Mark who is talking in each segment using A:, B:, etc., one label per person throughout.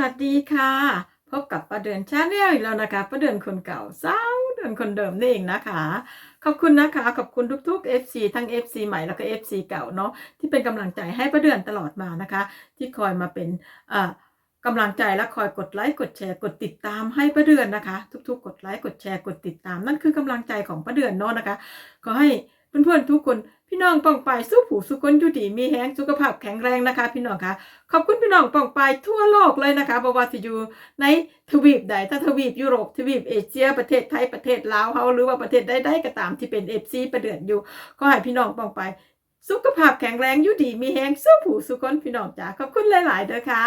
A: วัสดีค่ะ พบกับประเดือนชาแนลอีกแล้วนะคะประเดือนคนเก่าสาวเดือนคนเดิมนี่เองนะคะ ขอบคุณนะคะ ขอบคุณทุกๆ FC ทั้ง FC ใหม่แล้วก็ FC เก่าเนาะที่เป็นกำลังใจให้ประเดือนตลอดมานะคะ ที่คอยมาเป็นอ่ากำลังใจและคอยกดไลค์กดแชร์กดติดตามให้ประเดือนนะคะ ทุกๆ กดไลค์กดแชร์กดติดตามนั่นคือกำลังใจของประเดือนเนาะนะคะขอให้ เพื่อนๆทุกคนพี่น้องปองไปายสู้ผู้สุคนอยู่ดีมีแห้งสุขภาพแข็งแรงนะคะ พี่น้องคะขอบคุณพี่น้องปองไปายทั่วโลกเลยนะคะบว่าจะอยู่ในทวีปใดถ้าทวีปยุโรปทวีปเอเชีย ประเทศไทยประเทศลาวเฮาหรือว่าประเทศใดๆก็ตามที่เป็นเอฟซีประเดือนอยู่ก็ให้พี่น้องปองไปายสุขภาพแข็งแรงอยู่ดีมีแห้งสู้ผู้สุคนพี่น้องจ๋าขอบคุณหลายๆเด้อค่ะ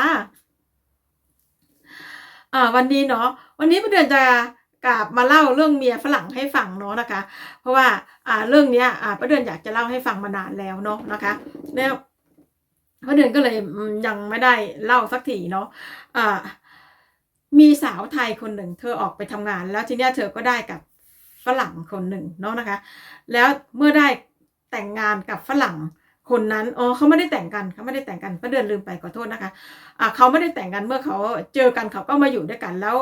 A: อ่าวันนี้เนาะวันนี้ประเดือนจะ กลับมาเล่าเรื่องเมียฝรั่งให้ฟังเนาะนะคะ เพราะว่าอ่าเรื่องเนี้ยอ่าประเดือนอยากจะเล่าให้ฟังมานานแล้วเนาะนะคะแล้วประเดือนก็เลยยังไม่ได้เล่าสักทีเนาะอ่ามีสาวไทยคนหนึ่ง เธอออกไปทำงาน แล้วทีเนี้ยเธอก็ได้กับฝรั่งคนหนึ่งเนาะนะคะ แล้วเมื่อได้แต่งงานกับฝรั่งคนนั้นอ๋อเขาไม่ได้แต่งกันเขาไม่ได้แต่งกันประเดือนลืมไปขอโทษนะคะอ่าเขาไม่ได้แต่งกันเมื่อเขาเจอกันเขาก็มาอยู่ด้วยกันแล้ว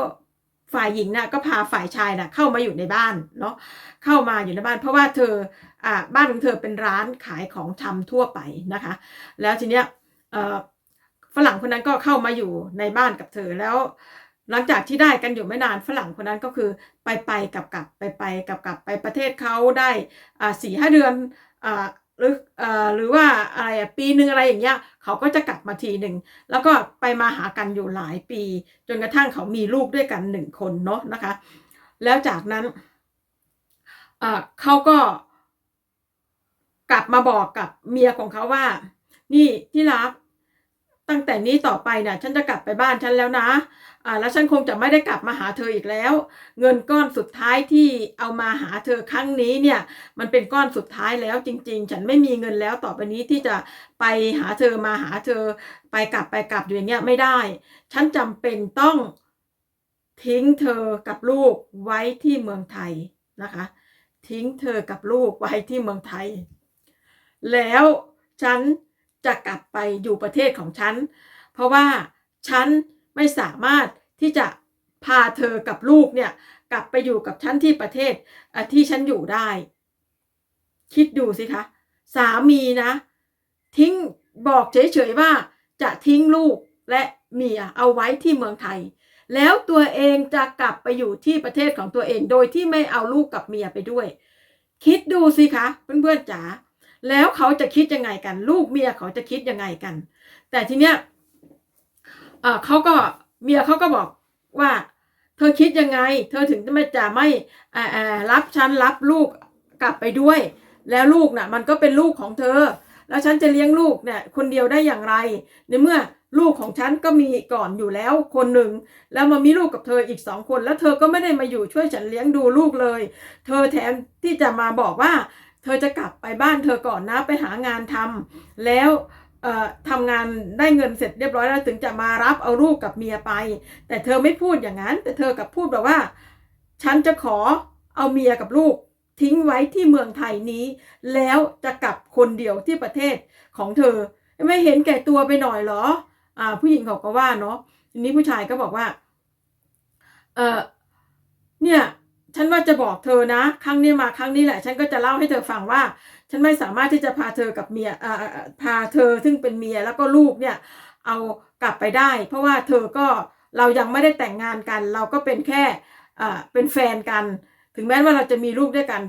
A: ฝ่ายหญิงน่ะก็พาฝ่ายชายน่ะเข้ามาอยู่ในบ้านเนาะเข้ามาอยู่ในบ้าน เพราะว่าเธออ่าบ้านของเธอเป็นร้านขายของชำทั่วไปนะคะ แล้วทีเนี้ยฝรั่งคนนั้นก็เข้ามาอยู่ในบ้านกับเธอแล้ว หลังจากที่ได้กันอยู่ไม่นานฝรั่งคนนั้นก็คือไปไปกลับกลับไปไปกลับกลับไปประเทศเขาได้อ่าสี่ห้าเดือนอ่า หรือเอ่อหรือว่าอะไรอะปีหนึ่งอะไรอย่างเงี้ยเขาก็จะกลับมาทีหนึ่งแล้วก็ไปมาหากันอยู่หลายปี จนกระทั่งเขามีลูกด้วยกันหนึ่งคนเนาะนะคะ แล้วจากนั้นอ่อเขาก็กลับมาบอกกับเมียของเขาว่า นี่ที่รัก ตั้งแต่นี้ต่อไปเนี่ยฉันจะกลับไปบ้านฉันแล้วนะอ่าแล้วฉันคงจะไม่ได้กลับมาหาเธออีกแล้ว เงินก้อนสุดท้ายที่เอามาหาเธอครั้งนี้เนี่ย มันเป็นก้อนสุดท้ายแล้วจริง ๆ ฉันไม่มีเงินแล้วต่อไปนี้ที่จะไปหาเธอมาหาเธอ ไปกลับไปกลับอยู่อย่างเงี้ยไม่ได้ ฉันจำเป็นต้องทิ้งเธอกับลูกไว้ที่เมืองไทยนะคะ ทิ้งเธอกับลูกไว้ที่เมืองไทย แล้วฉัน จะกลับไปอยู่ประเทศของฉัน เพราะว่าฉันไม่สามารถที่จะพาเธอกับลูกเนี่ยกลับไปอยู่กับฉันที่ประเทศที่ฉันอยู่ได้ คิดดูสิคะ สามีนะ ทิ้งบอกเฉยๆว่าจะทิ้งลูกและเมียเอาไว้ที่เมืองไทย แล้วตัวเองจะกลับไปอยู่ที่ประเทศของตัวเองโดยที่ไม่เอาลูกกับเมียไปด้วย คิดดูสิคะเพื่อนๆจ๋า แล้วเขาจะคิดยังไงกัน ลูกเมียเขาจะคิดยังไงกัน แต่ทีเนี้ยเขาก็เมียเขาก็บอกว่า เธอคิดยังไง เธอถึงจะไม่จะไม่รับฉันรับลูกกลับไปด้วย แล้วลูกน่ะ มันก็เป็นลูกของเธอ แล้วฉันจะเลี้ยงลูกเนี่ยคนเดียวได้อย่างไร ในเมื่อลูกของฉันก็มีก่อนอยู่แล้วคนหนึ่ง แล้วมามีลูกกับเธออีกสองคน แล้วเธอก็ไม่ได้มาอยู่ช่วยฉันเลี้ยงดูลูกเลย เธอแถมที่จะมาบอกว่า เธอจะกลับไปบ้านเธอก่อนนะไปหางานทำแล้วทำงานได้เงินเสร็จเรียบร้อยแล้วถึงจะมารับเอาลูกกับเมียไป แต่เธอไม่พูดอย่างนั้น แต่เธอกับพูดแบบว่า ฉันจะขอเอาเมียกับลูกทิ้งไว้ที่เมืองไทยนี้ แล้วจะกลับคนเดียวที่ประเทศของเธอ ไม่เห็นแก่ตัวไปหน่อยเหรออ่า ผู้หญิงเขาก็ว่าเนาะทีนี้ผู้ชายก็บอกว่า เออเนี่ย ฉันว่าจะบอกเธอนะ ครั้งนี้มาครั้งนี้แหละ ฉันก็จะเล่าให้เธอฟังว่า ฉันไม่สามารถที่จะพาเธอกับเมียอ่าอ่อพาเธอซึ่งเป็นเมียแล้วก็ลูกเนี่ยเอากลับไปได้ เพราะว่าเธอก็เรายังไม่ได้แต่งงานกัน เราก็เป็นแค่อ่าเป็นแฟนกัน ถึงแม้ว่าเราจะมีลูกด้วยกัน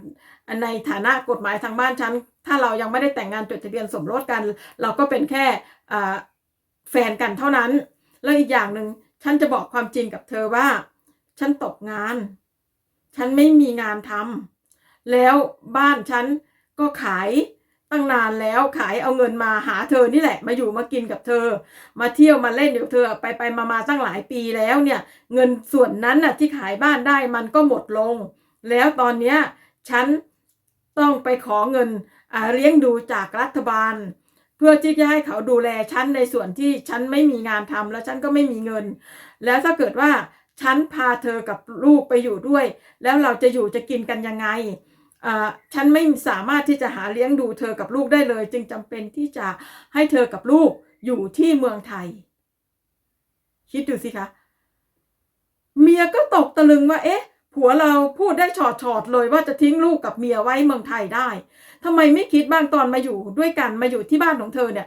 A: ในฐานะกฎหมายทางบ้านฉันถ้าเรายังไม่ได้แต่งงานจดทะเบียนสมรสกัน เราก็เป็นแค่แฟนกันเท่านั้น แล้วอีกอย่างหนึ่งฉันจะบอกความจริงกับเธอว่า ฉันตกงาน ฉันไม่มีงานทำแล้วบ้านฉันก็ขายตั้งนานแล้วขายเอาเงินมาหาเธอนี่แหละ มาอยู่มากินกับเธอ มาเที่ยวมาเล่นอยู่กับเธอไปไปมามาตั้งหลายปีแล้วเนี่ย เงินส่วนนั้นน่ะที่ขายบ้านได้มันก็หมดลง แล้วตอนเนี้ยฉันต้องไปขอเงินเลี้ยงดูจากรัฐบาล เพื่อที่จะให้เขาดูแลฉันในส่วนที่ฉันไม่มีงานทำแล้วฉันก็ไม่มีเงิน แล้วถ้าเกิดว่า ฉันพาเธอกับลูกไปอยู่ด้วย แล้วเราจะอยู่จะกินกันยังไงอ่าฉันไม่สามารถที่จะหาเลี้ยงดูเธอกับลูกได้เลย จึงจำเป็นที่จะให้เธอกับลูกอยู่ที่เมืองไทย คิดดูสิคะเมียก็ตกตะลึงว่า เอ๊ะ ผัวเราพูดได้ฉอดฉอดๆเลยว่าจะทิ้งลูกกับเมียไว้เมืองไทยได้ทำไมไม่คิดบ้างตอนมาอยู่ด้วยกันมาอยู่ที่บ้านของเธอเนี่ย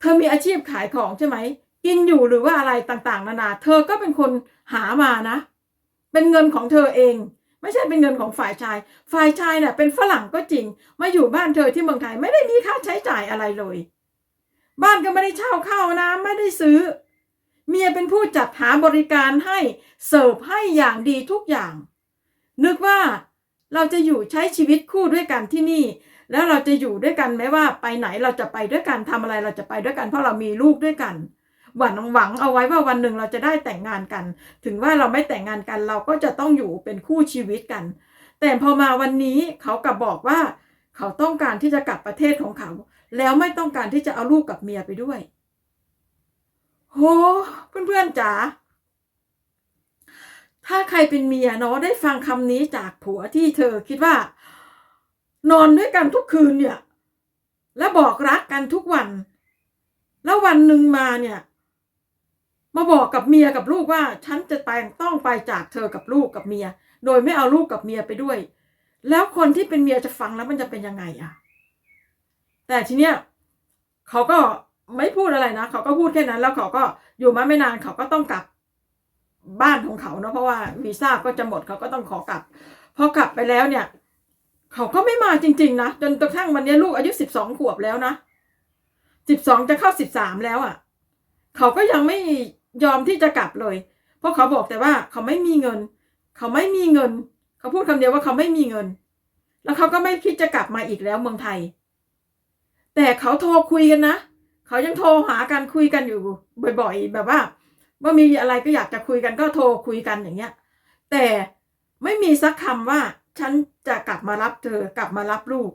A: เธอมีอาชีพขายของใช่ไหม กินอยู่หรือว่าอะไรต่างๆ นานา เธอก็เป็นคน หามานะ เป็นเงินของเธอเอง ไม่ใช่เป็นเงินของฝ่ายชาย ฝ่ายชายเนี่ยเป็นฝรั่งก็จริง มาอยู่บ้านเธอที่เมืองไทยไม่ได้มีค่าใช้จ่ายอะไรเลย บ้านก็ไม่ได้เช่าข้าวน้ำไม่ได้ซื้อ เมียเป็นผู้จัดหาบริการให้เสิร์ฟให้อย่างดีทุกอย่าง นึกว่าเราจะอยู่ใช้ชีวิตคู่ด้วยกันที่นี่ แล้วเราจะอยู่ด้วยกันไหมว่าไปไหนเราจะไปด้วยกันทำอะไรเราจะไปด้วยกัน เพราะเรามีลูกด้วยกัน หวังหวังเอาไว้ว่าวันหนึ่งเราจะได้แต่งงานกัน ถึงว่าเราไม่แต่งงานกันเราก็จะต้องอยู่เป็นคู่ชีวิตกัน แต่พอมาวันนี้เขากลับบอกว่า เขาต้องการที่จะกลับประเทศของเขา แล้วไม่ต้องการที่จะเอาลูกกับเมียไปด้วย โหเพื่อนๆจ๋าถ้าใครเป็นเมียเนาะได้ฟังคำนี้จากผัวที่เธอคิดว่า นอนด้วยกันทุกคืนเนี่ย และบอกรักกันทุกวัน แล้ววันหนึ่งมาเนี่ย มาบอกกับเมียกับลูกว่า ฉันจะไปต้องไปจากเธอกับลูกกับเมีย โดยไม่เอาลูกกับเมียไปด้วย แล้วคนที่เป็นเมียจะฟังแล้วมันจะเป็นยังไงอะแต่ทีเนี้ยเขาก็ไม่พูดอะไรนะเขาก็พูดแค่นั้น แล้วเขาก็อยู่มาไม่นานเขาก็ต้องกลับบ้านของเขาเนาะเพราะว่าวีซ่าก็จะหมดเขาก็ต้องขอกลับพอกลับไปแล้วเนี่ย เขาก็ไม่มาจริง ๆ นะจนกระทั่งวันนี้ลูกอายุสิบสองขวบแล้วนะสิบสองจะเข้าสิบสามแล้วอะ่ะ เขาก็ยังไม่ ยอมที่จะกลับเลย เพราะเขาบอกแต่ว่าเขาไม่มีเงิน เขาไม่มีเงิน เขาพูดคำเดียวว่าเขาไม่มีเงิน แล้วเขาก็ไม่คิดจะกลับมาอีกแล้วเมืองไทย แต่เขาโทรคุยกันนะ เขายังโทรหากันคุยกันอยู่บ่อยๆ แบบว่าว่ามีอะไรก็อยากจะคุยกันก็โทรคุยกันอย่างเงี้ย แต่ไม่มีสักคำว่าฉันจะกลับมารับเธอกลับมารับลูก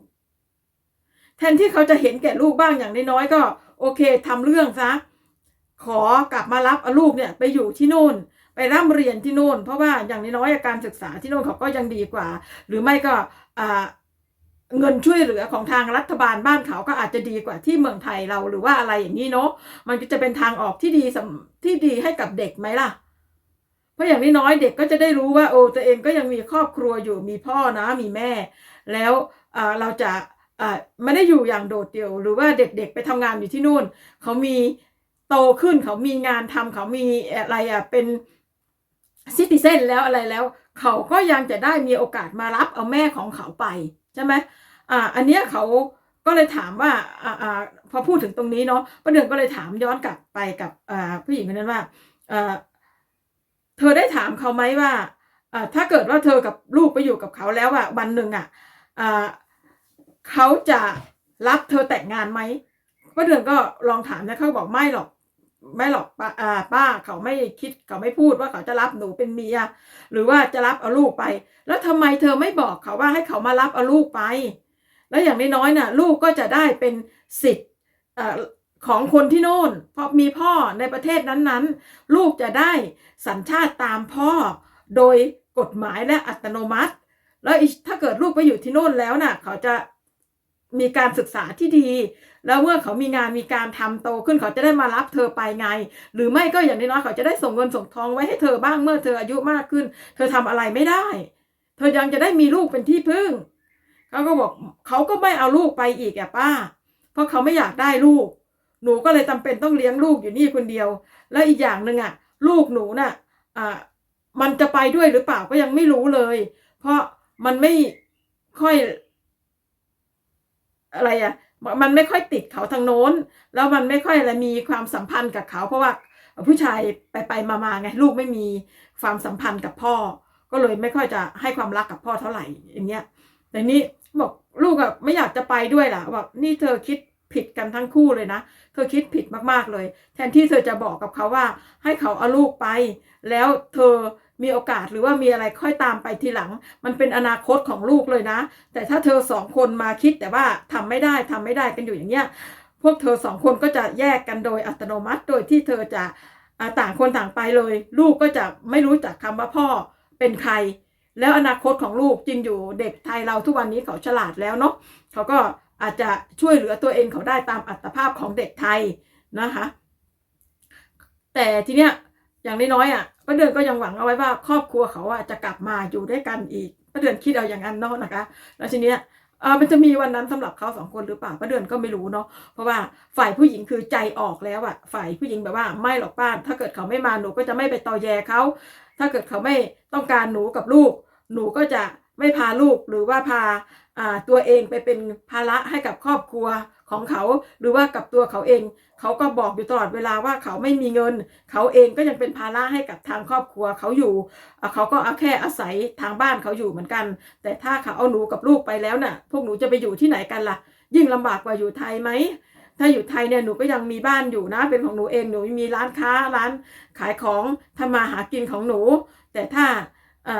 A: แทนที่เขาจะเห็นแก่ลูกบ้างอย่างน้อยๆก็ โอเคทำเรื่องซะ ขอกลับมารับลูกเนี่ยไปอยู่ที่โน่น ไปร่ำเรียนที่โน่น เพราะว่าอย่างน้อยๆการศึกษาที่โน่นเขาก็ยังดีกว่า หรือไม่ก็เงินช่วยเหลือของทางรัฐบาลบ้านเขาก็อาจจะดีกว่าที่เมืองไทยเราหรือว่าอะไรอย่างนี้เนาะมันก็จะเป็นทางออกที่ดีที่ดีให้กับเด็กไหมล่ะ เพราะอย่างน้อยๆเด็กก็จะได้รู้ว่าโอ้ตัวเองก็ยังมีครอบครัวอยู่มีพ่อนะมีแม่ แล้วเราจะไม่ได้อยู่อย่างโดดเดี่ยว หรือว่าเด็กๆไปทำงานอยู่ที่นู่น เขามี โตขึ้นเขามีงานทำเขามีอะไรอะเป็นซิติเซนแล้วอะไรแล้ว เขาก็ยังจะได้มีโอกาสมารับเอาแม่ของเขาไปใช่ไหมอ่าอันเนี้ยเขาก็เลยถามว่าอ่าอ่าพอพูดถึงตรงนี้เนาะประเด็นก็เลยถามย้อนกลับไปกับอ่าผู้หญิงคนนั้นว่าอ่าเธอได้ถามเขาไหมว่าอ่าถ้าเกิดว่าเธอกับลูกไปอยู่กับเขาแล้วอะวันหนึ่งอะอ่าเขาจะรับเธอแต่งงานไหมป้าเดือนก็ลองถามนะเขาบอกไม่หรอก ไม่หรอกป้าอ่าป้าเขาไม่คิดเขาไม่พูดว่าเขาจะรับหนูเป็นเมีย หรือว่าจะรับเอาลูกไป แล้วทำไมเธอไม่บอกเขาว่าให้เขามารับเอาลูกไป แล้วอย่างน้อยๆน่ะ ลูกก็จะได้เป็นสิทธิ์ของคนที่โน่นเพราะมีพ่อในประเทศนั้นๆ ลูกจะได้สัญชาติตามพ่อ โดยกฎหมายและอัตโนมัติ แล้วถ้าเกิดลูกไปอยู่ที่โน่นแล้วน่ะ เขาจะมีการศึกษาที่ดี แล้วเมื่อเขามีงานมีการทำโตขึ้นเขาจะได้มารับเธอไปไง หรือไม่ก็อย่างน้อยๆเขาจะได้ส่งเงินส่งทองไว้ให้เธอบ้างเมื่อเธออายุมากขึ้น เธอทำอะไรไม่ได้ เธอยังจะได้มีลูกเป็นที่พึ่งเขาก็บอกเขาก็ไม่เอาลูกไปอีกอะป้า เพราะเขาไม่อยากได้ลูก หนูก็เลยจำเป็นต้องเลี้ยงลูกอยู่นี่คนเดียว แล้วอีกอย่างหนึ่งอะลูกหนูน่ะอ่ามันจะไปด้วยหรือเปล่าก็ยังไม่รู้เลย เพราะมันไม่ค่อย อะไรอะ มันไม่ค่อยติดเขาทางโน้น แล้วมันไม่ค่อยอะไรมีความสัมพันธ์กับเขา เพราะว่าผู้ชายไปไปมามาไงลูกไม่มีความสัมพันธ์กับพ่อ ก็เลยไม่ค่อยจะให้ความรักกับพ่อเท่าไหร่อย่างเงี้ยแต่นี่บอกลูกอะไม่อยากจะไปด้วยล่ะบอกนี่เธอคิดผิดกันทั้งคู่เลยนะ เธอคิดผิดมากๆเลย แทนที่เธอจะบอกกับเขาว่า ให้เขาเอาลูกไป แล้วเธอ มีโอกาสหรือว่ามีอะไรค่อยตามไปทีหลัง มันเป็นอนาคตของลูกเลยนะ แต่ถ้าเธอสองคนมาคิดแต่ว่าทำไม่ได้ทำไม่ได้กันอยู่อย่างเงี้ยพวกเธอสองคนก็จะแยกกันโดยอัตโนมัติ โดยที่เธอจะอต่างคนต่างไปเลย ลูกก็จะไม่รู้จักคำว่าพ่อเป็นใคร แล้วอนาคตของลูกจริงอยู่เด็กไทยเราทุกวันนี้เขาฉลาดแล้วเนาะเขาก็อาจจะช่วยเหลือตัวเองเขาได้ตามอัตภาพของเด็กไทยนะคะ แต่ทีเนี้ยอย่างน้อยๆอะ ป้าเดือนก็ยังหวังเอาไว้ว่าครอบครัวเขาอะจะกลับมาอยู่ด้วยกันอีกป้าเดือนคิดเอาอย่างนั้นเนาะนะคะ แล้วทีเนี้ยเออมันจะมีวันนั้นสำหรับเขาสองคนหรือเปล่าป้าเดือนก็ไม่รู้เนาะเพราะว่าฝ่ายผู้หญิงคือใจออกแล้วอะฝ่ายผู้หญิงแบบว่าไม่หรอกป้าถ้าเกิดเขาไม่มาหนูก็จะไม่ไปตอแยเขาถ้าเกิดเขาไม่ต้องการหนูกับลูก หนูก็จะไม่พาลูกหรือว่าพาอ่าตัวเองไปเป็นภาระให้กับครอบครัว ของเขาหรือว่ากับตัวเขาเอง เขาก็บอกอยู่ตลอดเวลาว่าเขาไม่มีเงิน เขาเองก็ยังเป็นภาระให้กับทางครอบครัวเขาอยู่ เขาก็เอาแค่อาศัยทางบ้านเขาอยู่เหมือนกัน แต่ถ้าเขาเอาหนูกับลูกไปแล้วน่ะ พวกหนูจะไปอยู่ที่ไหนกันล่ะ ยิ่งลำบากกว่าอยู่ไทยไหมถ้าอยู่ไทยเนี่ยหนูก็ยังมีบ้านอยู่นะ เป็นของหนูเองหนูมีร้านค้าร้านขายของทำมาหากินของหนู แต่ถ้า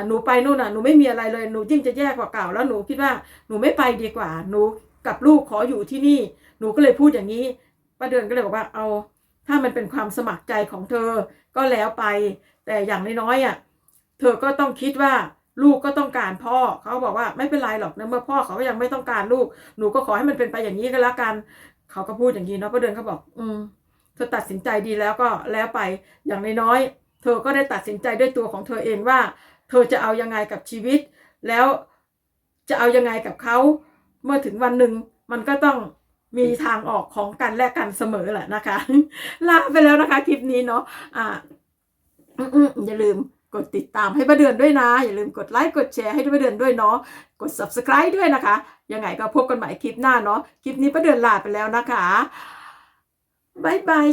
A: หนูไปนู่นน่ะหนูไม่มีอะไรเลยหนูยิ่งจะแย่กว่าเก่าแล้วหนูคิดว่าหนูไม่ไปดีกว่าหนู กับลูกขออยู่ที่นี่ หนูก็เลยพูดอย่างนี้ป้าเดือนก็เลยบอกว่าเอา ถ้ามันเป็นความสมัครใจของเธอก็แล้วไป แต่อย่างน้อยๆอะเธอก็ต้องคิดว่าลูกก็ต้องการพ่อเขาบอกว่าไม่เป็นไรหรอกนะเมื่อพ่อเขาก็ยังไม่ต้องการลูก หนูก็ขอให้มันเป็นไปอย่างนี้ก็แล้วกัน เขาก็พูดอย่างนี้เนาะป้าเดือนเขาบอก อืมเธอตัดสินใจดีแล้วก็แล้วไปอย่างน้อยๆเธอก็ได้ตัดสินใจด้วยตัวของเธอเองว่า เธอจะเอายังไงกับชีวิต แล้วจะเอายังไงกับเขา เมื่อถึงวันหนึ่งมันก็ต้องมีทางออกของกันและกันเสมอแหละนะคะลาไปแล้วนะคะคลิปนี้เนาะอ่าอืมๆอย่าลืมกดติดตามให้ป้าเดือนด้วยนะ อย่าลืมกดไลค์กดแชร์ให้ป้าเดือนด้วยเนาะกด subscribe ด้วยนะคะ ยังไงก็พบกันใหม่คลิปหน้าเนาะคลิปนี้ป้าเดือนลาไปแล้วนะคะบ๊ายบาย